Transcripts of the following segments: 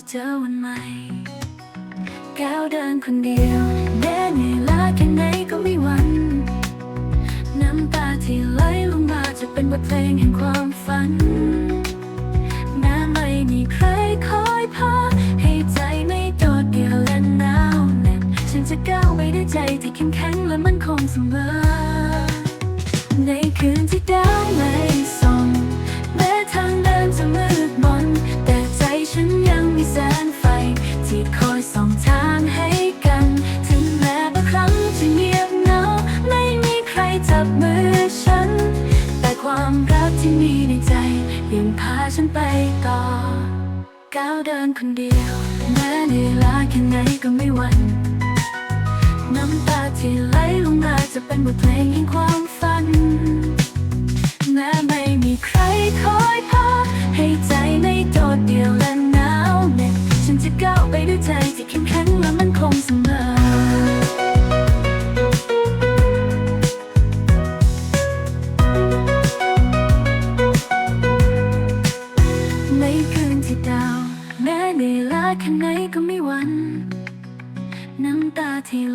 จะเจอวันใหม่ ก้าวเดินคนเดียว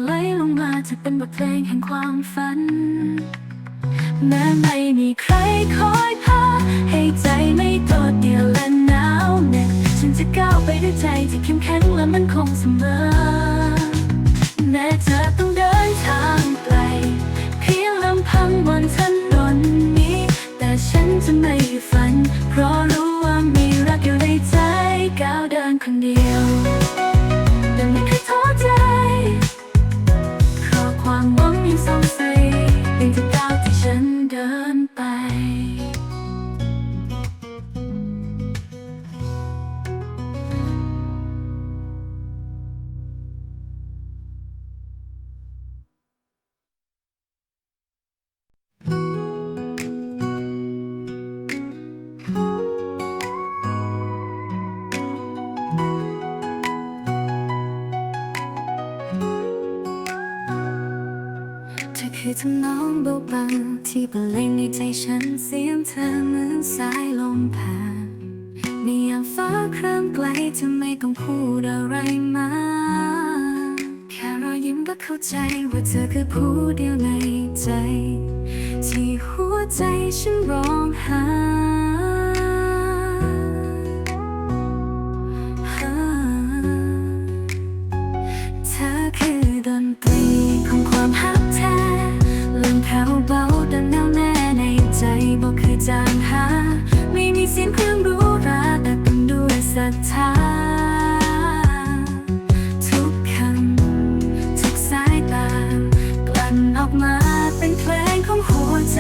ไหลลงมาจะเป็นบทเพลงแห่งความฝัน แม้ไม่มีใครคอยพาให้ใจไม่โดดเดี่ยวและหนาวเหน็บฉันจะก้าวไปด้วยใจที่เข้มแข็งและมั่นคงเสมอ แม้เธอต้องเดินทางไกลเพียงลำพังบนถนนนี้ แต่ฉันจะไม่ฝัน เพราะรู้ว่ามีรักอยู่ในใจก้าวเดินคนเดียว คือทำนองเบาๆที่บรรเลงในใจฉันเสียงเธอเหมือนสายลมผ่านในยามฟ้าครามไกลเธอไม่ต้องพูดอะไรมา แค่รอยยิ้มก็เข้าใจว่าเธอคือผู้เดียวในใจ ที่หัวใจฉันร้องห มาเป็นเพลงของหัวใจ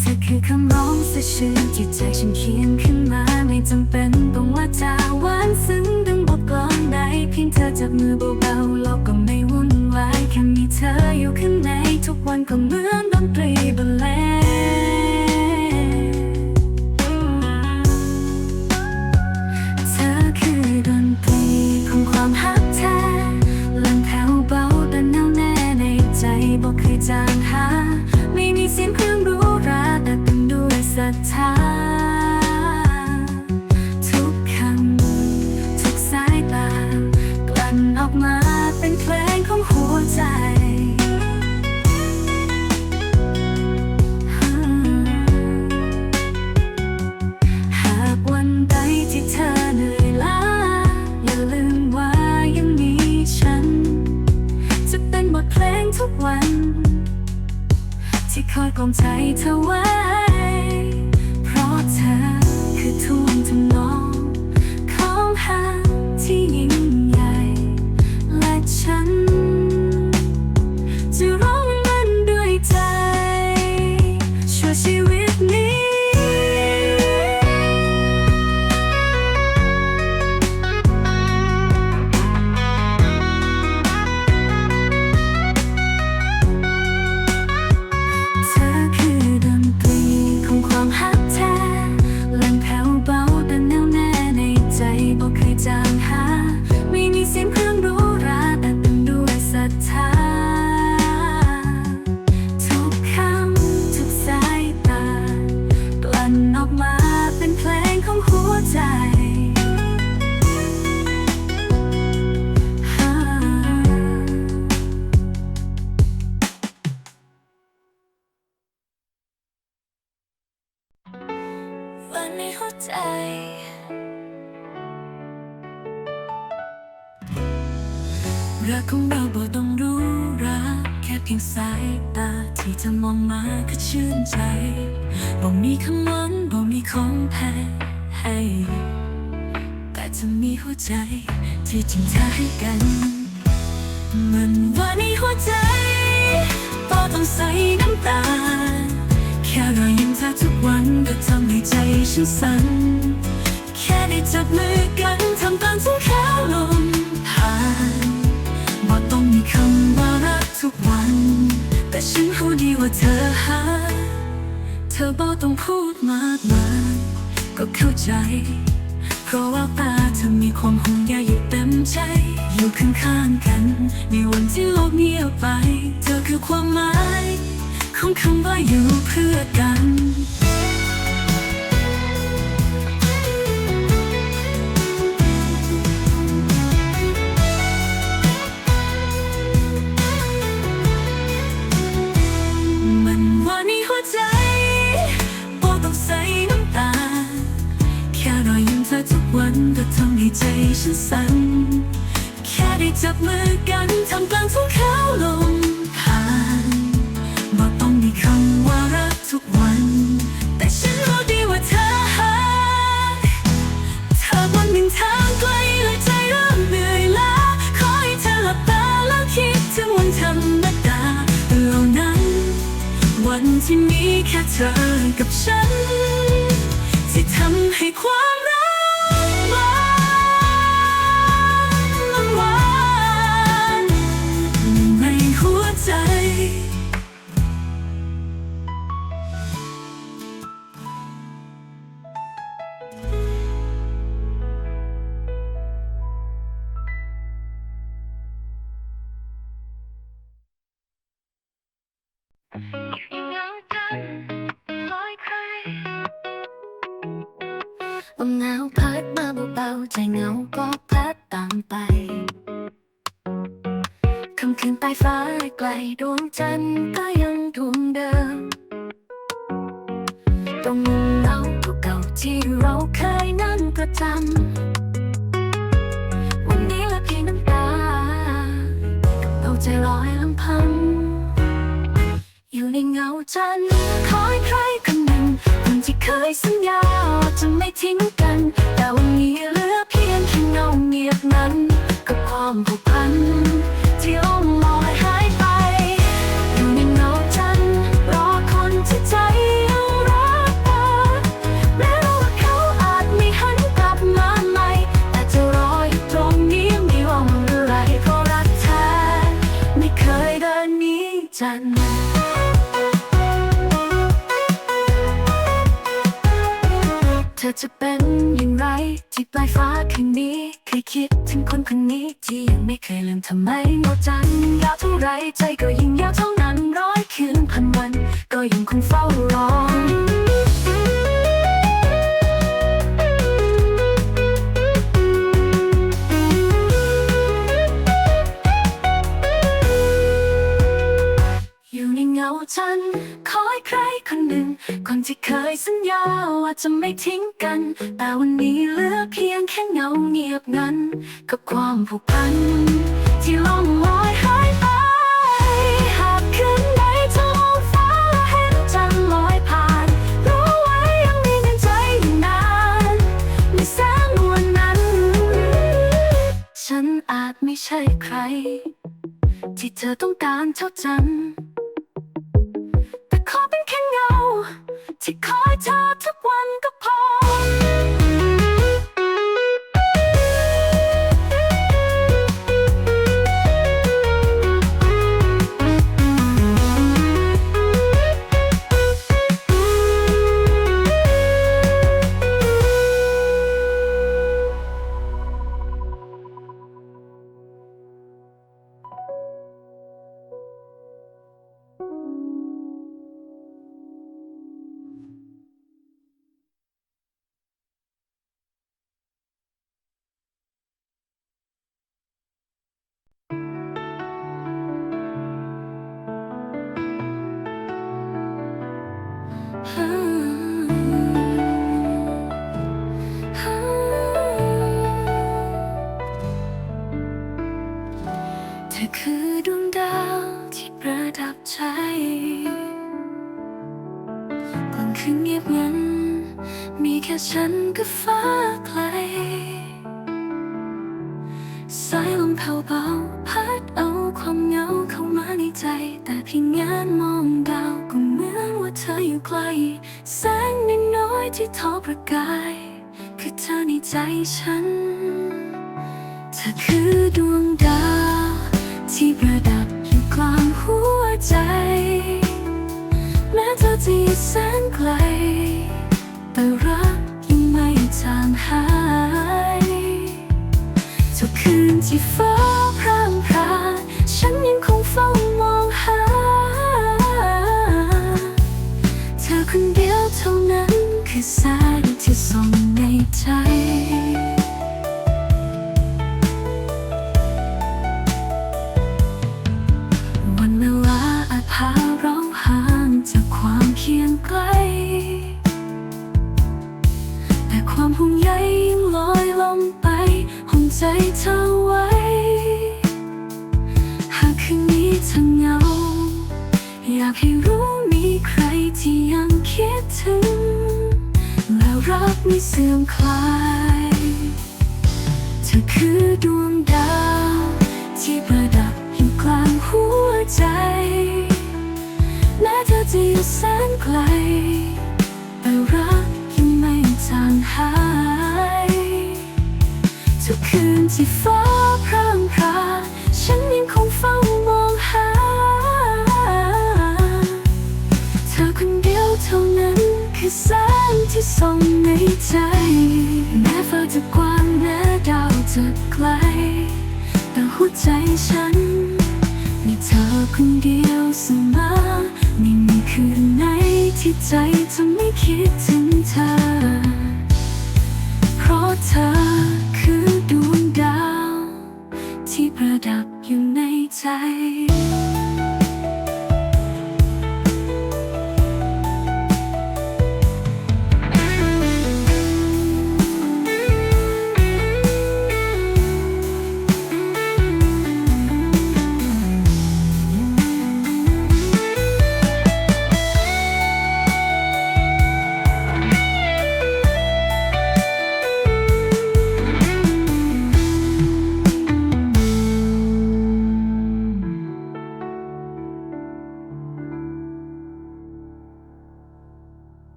เธอคือคำร้องสะชื่นที่ใจฉันเขียนขึ้นมาไม่จำเป็นต้องว่าจาหวานซึ้งดังบทกลอนใดเพียงเธอจับมือเบาๆโลกก็ไม่วุ่นวายแค่มีเธออยู่ข้างในทุกวันก็เหมือนดนตรีบรรเลง บ ก็ พูดมากมายก็เข้าใจ เพราะว่าตาเธอมีความห่วงใยอยู่เต็มใจ อยู่ข้างๆกัน ในวันที่โลกเงียบไป เธอคือความหมาย ของคำว่าอยู่เพื่อกันมัน ฉันสั่นแค่ได้จับมือกันทำกลางทุ่งขาวลมผ่านบ่ต้องมีคำว่ารักทุกวัน แต่ฉันรู้ดีว่าเธอหาเธอวันหนึ่งทางไกลและใจเริ่มเหนื่อยล้าขอให้เธอหลับตาแล้วคิดถึงวันธรรมดาเหล่านั้น วันที่มีแค่เธอกับฉันที่ทำให้ความ ลมหนาวพัดมาเบาๆใจเหงาก็พัดตามไปคำคืนใต้ฟ้าไกลดวงจันทร์ก็ยังดวงเดิมตรงมุมเงาเก่าที่เราเคยนั่งประจำวันนี้ละเพียงน้ำตากับเอาใจลอยลำพังอยู่ในเงาจันทร์คอยใครคนหนึ่งคนที่เคยสัญญา จันทร์เธอจะเป็นอย่างไร ที่ปลายฟ้าคืนนี้ เคยคิดถึงคนคนนี้ที่ยังไม่เคยลืมทำไมโมจันทร์ยาวเท่าไรใจก็ยิ่งยาวเท่านั้นร้อยคืนพันวัน ก็ยังคงเฝ้ารอ ในเงาจัน คอยใครคนหนึ่ง คนที่เคยสัญญาว่าจะไม่ทิ้งกัน แต่วันนี้เหลือเพียงแค่เงาเงียบนั้น กับความผูกพัน ที่ล่องลอยหายไปหากคืนใดเธอมองฟ้าเห็นจันลอยผ่าน รู้ไว้ยังมีในใจอยู่นานในแสงนวลนั้น ฉันอาจไม่ใช่ใคร ที่เธอต้องการเท่าจัน เงา ที่คอยเธอทุกวันก็พอ identify เสื่อมคลาย จ แม้ฟ้าจะกว้างแม้ดาวจะไกล แต่หัวใจฉัน มีเธอคนเดียวเสมอไม่มีคืนไหนที่ใจจะไม่คิดถึงเธอ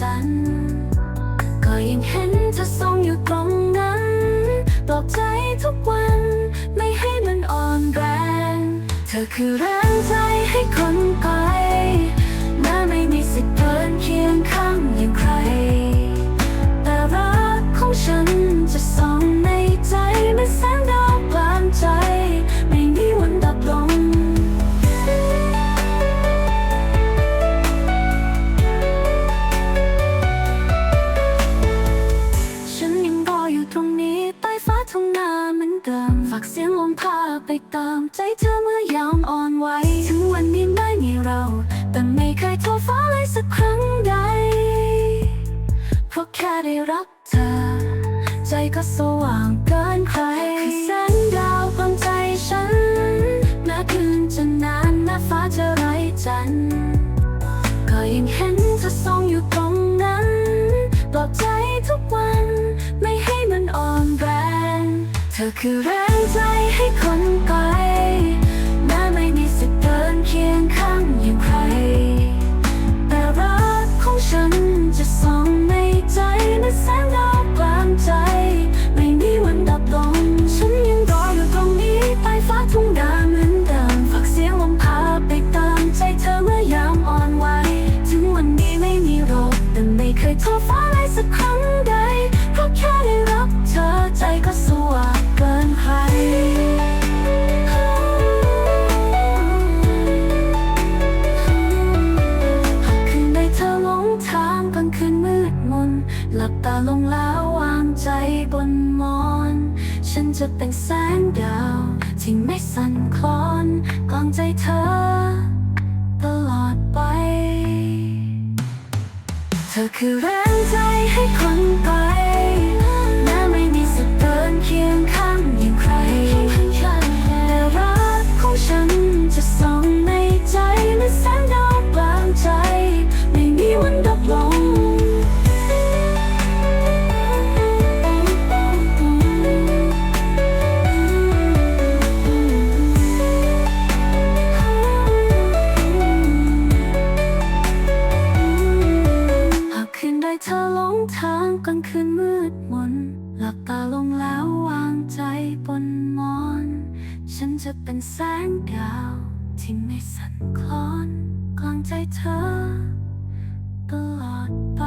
จันก็ยังเห็นเธอส่งอยู่ตรงนั้นปลอบใจทุกวัน ไม่ให้มันอ่อนแรง เธอคือแรงใจ ก็สว่างเกินใครคือแสงดาวความใจฉัน แม้คืนจะนานแม้ฟ้าจะไร้จันทร์ก็ยังเห็นเธอส่องอยู่ตรงนั้นปลอบใจทุกวัน ไม่ให้มันอ่อนแรง เธอคือแรงใจให้คนก่อน ลงแล้ววางใจบนมอน ฉันจะเป็นแสงดาวที่ไม่สั่นคลอนกลางใจเธอ ตลอดไป เธอคือแรงใจให้คนไป คลอนกลางใจเธอ ตลอดไป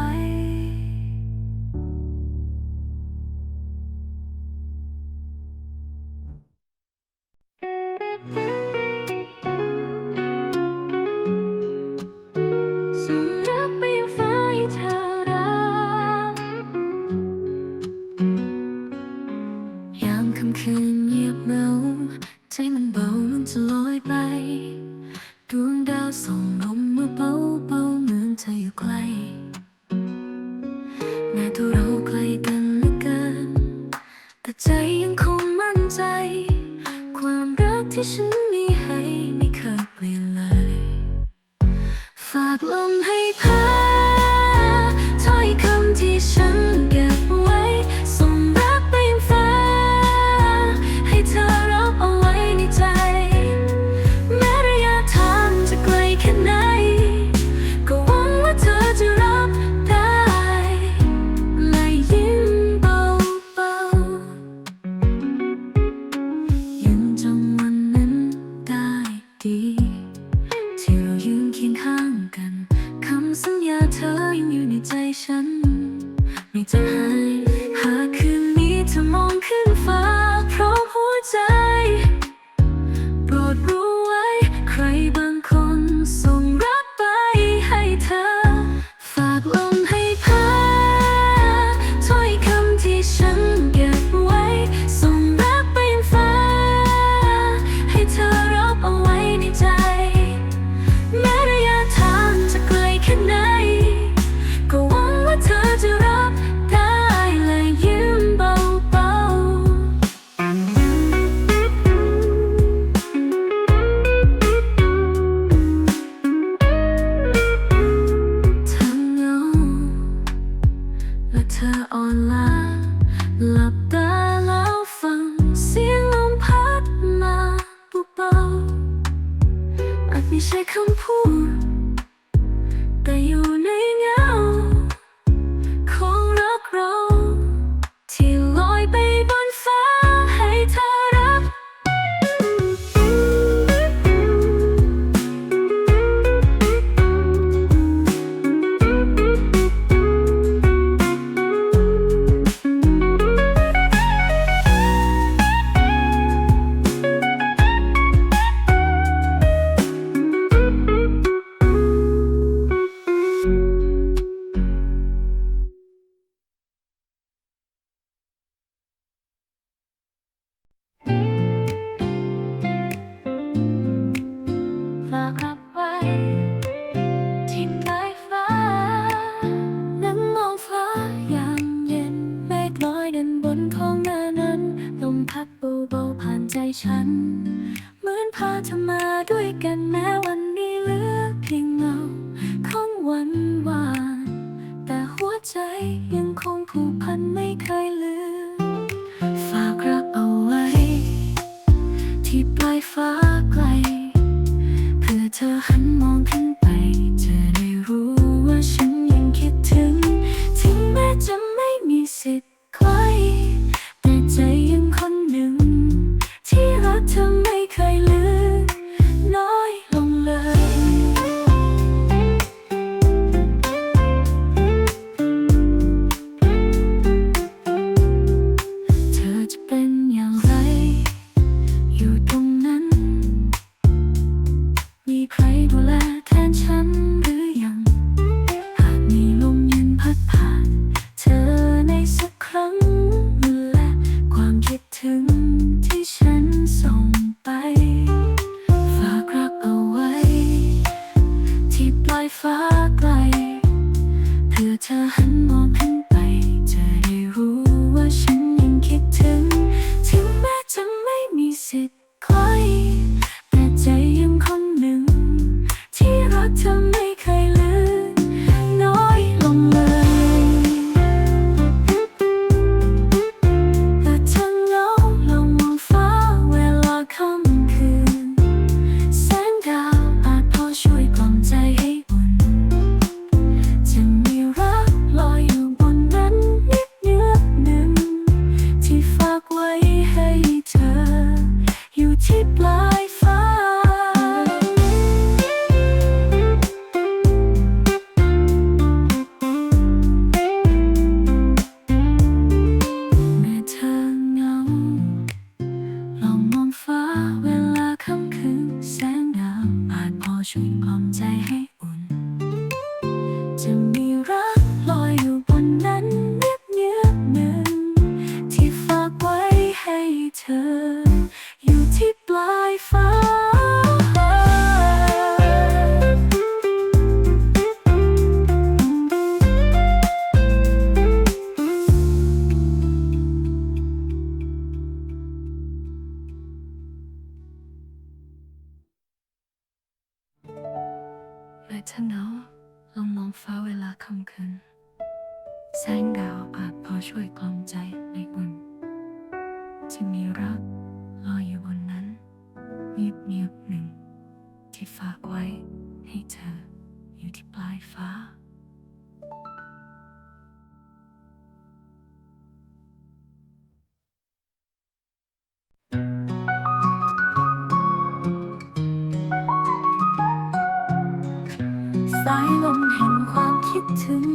สายลมแห่งความคิดถึง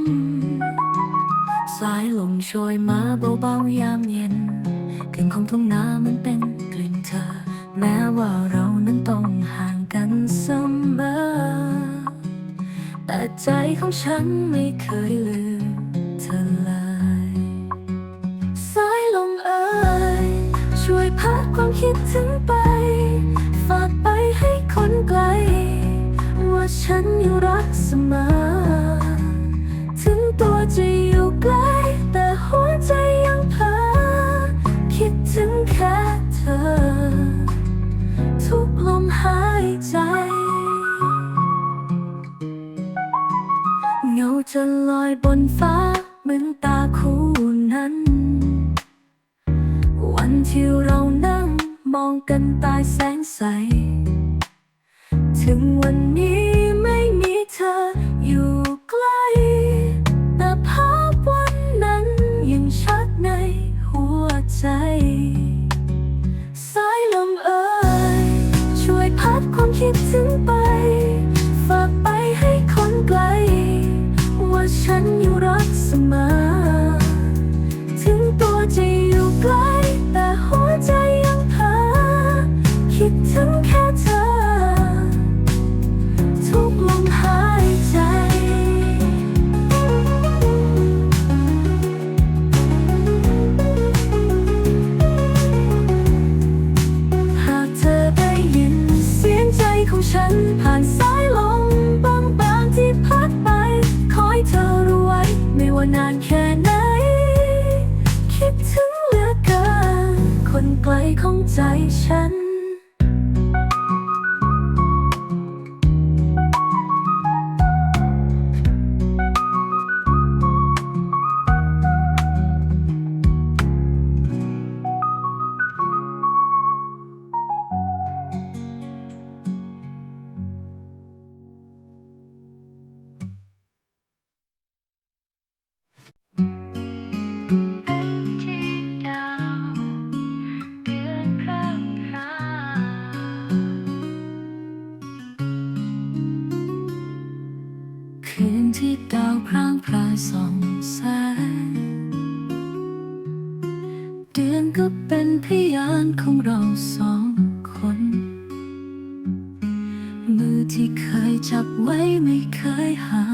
สายลมโชยมาเบาๆยามเย็นกลิ่นของทุ่งนามันเป็นกลิ่นเธอ แม้ว่าเรานั้นต้องห่างกันเสมอ แต่ใจของฉันไม่เคยลืมเธอเลยสายลมเอ่ยช่วยพาความคิดถึงไป ฝากไปให้คนไกล ว่าฉันยังรัก จนลอยบนฟ้าเหมือนตาคู่นั้น วันที่เรานั่งมองกันตายแสงใส ถึงวันนี้ ของเราสองคน มือที่เคยจับไว้ไม่เคยห่าง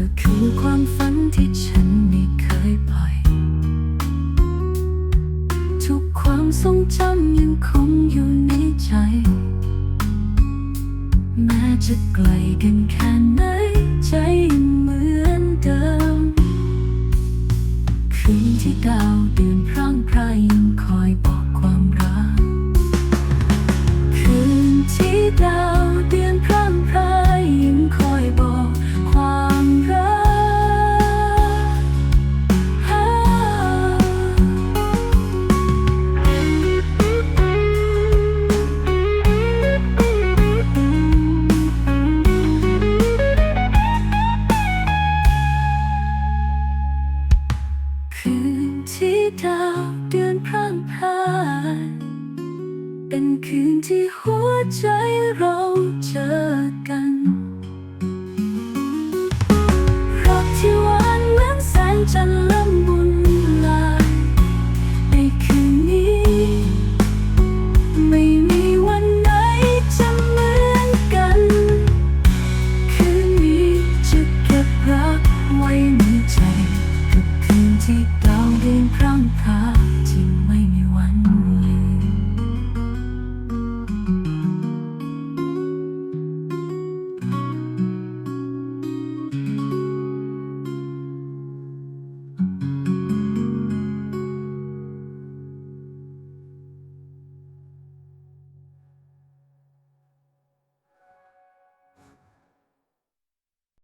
อคือความฝันที่ฉันไม่เคยปล่อย ทุกความทรงจำยังคงอยู่ในใจ แม้จะไกลกันแค่ไหนใจยังเหมือนเดิม คืนที่ดาวเดือนพร่างพรายยังคอยบอกความรัก คืนที่ดาว เป็นคืนที่หัวใจเราเจอ